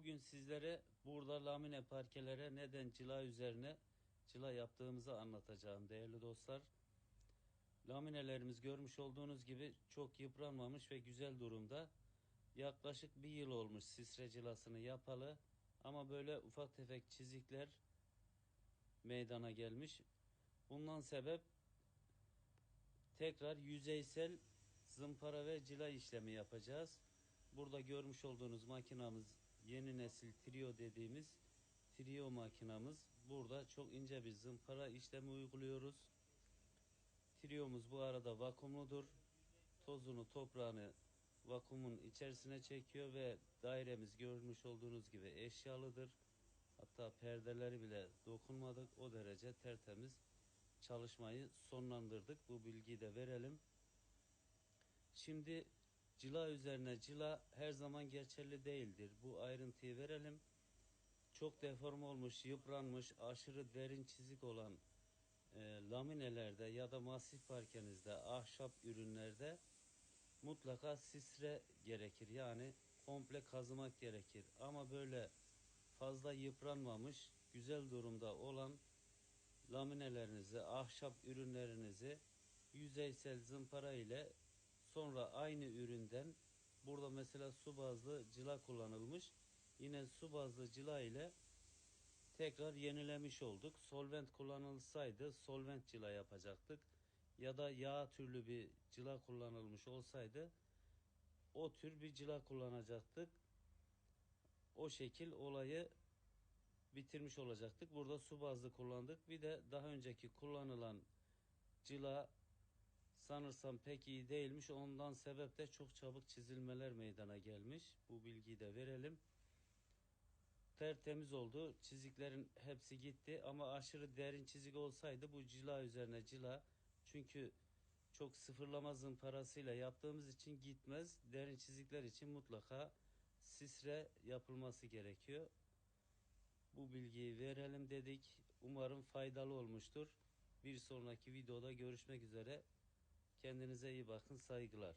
Bugün sizlere burada lamine parkelere neden cila üzerine cila yaptığımızı anlatacağım değerli dostlar. Laminelerimiz görmüş olduğunuz gibi çok yıpranmamış ve güzel durumda. Yaklaşık bir yıl olmuş sisre cilasını yapalı ama böyle ufak tefek çizikler meydana gelmiş. Bundan sebep tekrar yüzeysel zımpara ve cila işlemi yapacağız. Burada görmüş olduğunuz makinamız yeni nesil trio dediğimiz trio makinamız. Burada çok ince bir zımpara işlemi uyguluyoruz. Triomuz bu arada vakumludur. Tozunu, toprağını vakumun içerisine çekiyor ve dairemiz görmüş olduğunuz gibi eşyalıdır. Hatta perdeleri bile dokunmadık. O derece tertemiz çalışmayı sonlandırdık. Bu bilgiyi de verelim. Şimdi cila üzerine cila her zaman geçerli değildir. Bu ayrıntıyı verelim. Çok deform olmuş, yıpranmış, aşırı derin çizik olan e, laminelerde ya da masif parkenizde, ahşap ürünlerde mutlaka sisre gerekir. Yani komple kazımak gerekir. Ama böyle fazla yıpranmamış, güzel durumda olan laminelerinizi, ahşap ürünlerinizi yüzeysel zımpara ile sonra aynı üründen burada mesela su bazlı cila kullanılmış. Yine su bazlı cila ile tekrar yenilemiş olduk. Solvent kullanılsaydı solvent cila yapacaktık. Ya da yağ türlü bir cila kullanılmış olsaydı o tür bir cila kullanacaktık. O şekil olayı bitirmiş olacaktık. Burada su bazlı kullandık. Bir de daha önceki kullanılan cila sanırsam pek iyi değilmiş. Ondan sebep de çok çabuk çizilmeler meydana gelmiş. Bu bilgiyi de verelim. Tertemiz oldu. Çiziklerin hepsi gitti ama aşırı derin çizik olsaydı bu cila üzerine cila çünkü çok sıfırlama zımparasıyla yaptığımız için gitmez. Derin çizikler için mutlaka sisre yapılması gerekiyor. Bu bilgiyi verelim dedik. Umarım faydalı olmuştur. Bir sonraki videoda görüşmek üzere. Kendinize iyi bakın. Saygılar.